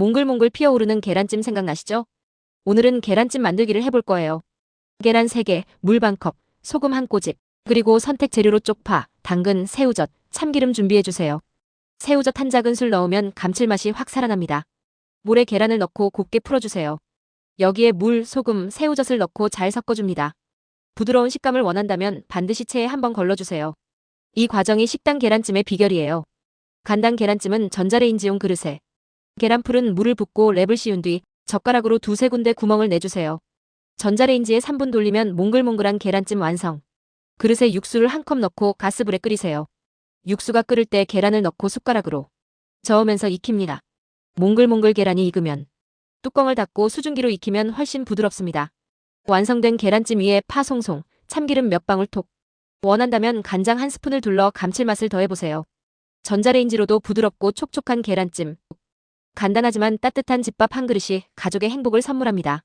몽글몽글 피어오르는 계란찜 생각나시죠? 오늘은 계란찜 만들기를 해볼 거예요. 계란 3개, 물 반컵, 소금 한 꼬집, 그리고 선택 재료로 쪽파, 당근, 새우젓, 참기름 준비해주세요. 새우젓 한 작은술 넣으면 감칠맛이 확 살아납니다. 물에 계란을 넣고 곱게 풀어주세요. 여기에 물, 소금, 새우젓을 넣고 잘 섞어줍니다. 부드러운 식감을 원한다면 반드시 체에 한번 걸러주세요. 이 과정이 식당 계란찜의 비결이에요. 간장 계란찜은 전자레인지용 그릇에 계란풀은 물을 붓고 랩을 씌운 뒤 젓가락으로 두세 군데 구멍을 내주세요. 전자레인지에 3분 돌리면 몽글몽글한 계란찜 완성. 그릇에 육수를 한 컵 넣고 가스불에 끓이세요. 육수가 끓을 때 계란을 넣고 숟가락으로 저으면서 익힙니다. 몽글몽글 계란이 익으면 뚜껑을 닫고 수증기로 익히면 훨씬 부드럽습니다. 완성된 계란찜 위에 파 송송, 참기름 몇 방울 톡. 원한다면 간장 한 스푼을 둘러 감칠맛을 더해보세요. 전자레인지로도 부드럽고 촉촉한 계란찜. 간단하지만 따뜻한 집밥 한 그릇이 가족의 행복을 선물합니다.